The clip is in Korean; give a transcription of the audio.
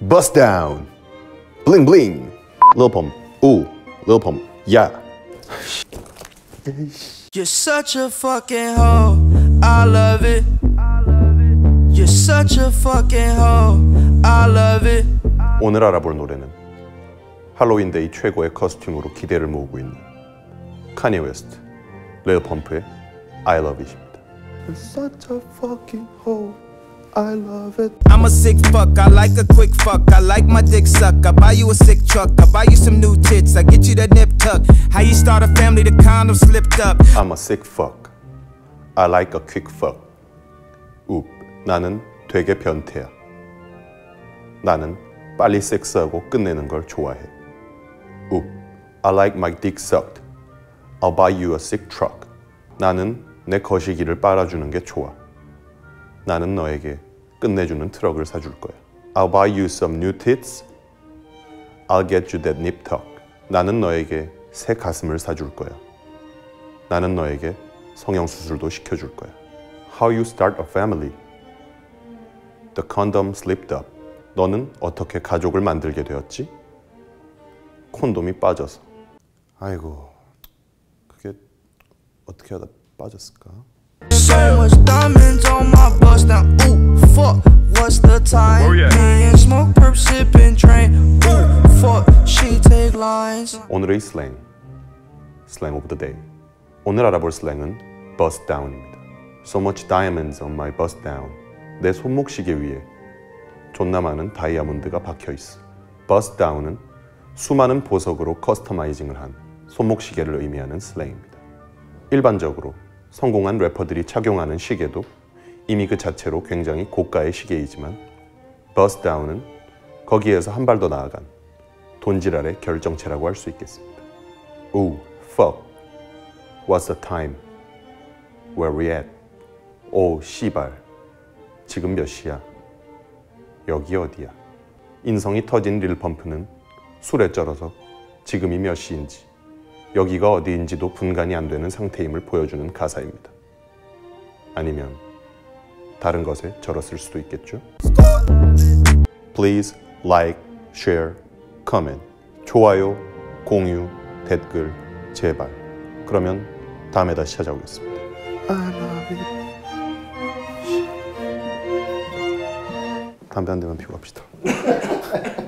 Bust down. Bling bling. Lil Pump. Ooh. Lil Pump. Yeah. You're such a fucking hoe. I love it. You're such a fucking hoe. I love it. 오늘 알아볼 노래는 할로윈데이 최고의 커스튬으로 기대를 모으고 있는 카니 웨스트, 레일 펌프의 I Love It입니다. You're such a fucking hoe. I love it. I'm a sick fuck. I like a quick fuck. I like my dick suck. I buy you a sick truck. I buy you some new tits. I get you that nip tuck. How you start a family? The condom slipped up. I'm a sick fuck. I like a quick fuck. 웁. 나는 되게 변태야. 나는 빨리 섹스하고 끝내는 걸 좋아해. 웁. I like my dick sucked. I'll buy you a sick truck. 나는 내 거시기를 빨아주는 게 좋아. 나는 너에게 끝내주는 트럭을 사줄 거야. I'll buy you some new tits. I'll get you that nip tuck. 나는 너에게 새 가슴을 사줄 거야. 나는 너에게 성형수술도 시켜줄 거야. How you start a family. The condom slipped up. 너는 어떻게 가족을 만들게 되었지? 콘돔이 빠져서. 아이고, 그게 어떻게 하다 빠졌을까? So much diamonds on my bust now. Ooh, fuck, what's the time? Me and smoke, perp, sipping, train. Ooh, fuck, she take lines. 오늘의 슬랭, 슬랭 오브 더 데이. 오늘 알아볼 슬랭은 bust down입니다. So much diamonds on my bust down. 내 손목 시계 위에 존나 많은 다이아몬드가 박혀 있어. bust down은 수많은 보석으로 커스터마이징을 한 손목 시계를 의미하는 슬랭입니다. 일반적으로 성공한 래퍼들이 착용하는 시계도 이미 그 자체로 굉장히 고가의 시계이지만 down은 거기에서 한 발 더 나아간 돈지랄의 결정체라고 할 수 있겠습니다. Ooh, fuck. What's the time? Where we at? 오, 씨발. 지금 몇 시야? 여기 어디야? 인성이 터진 릴펌프는 술에 쩔어서 지금이 몇 시인지 여기가 어디인지도 분간이 안 되는 상태임을 보여주는 가사입니다. 아니면 다른 것에 절었을 수도 있겠죠? Please like, share, comment. 좋아요, 공유, 댓글 제발. 그러면 다음에 다시 찾아오겠습니다. I love it. 담배 한 대만 피고 갑시다.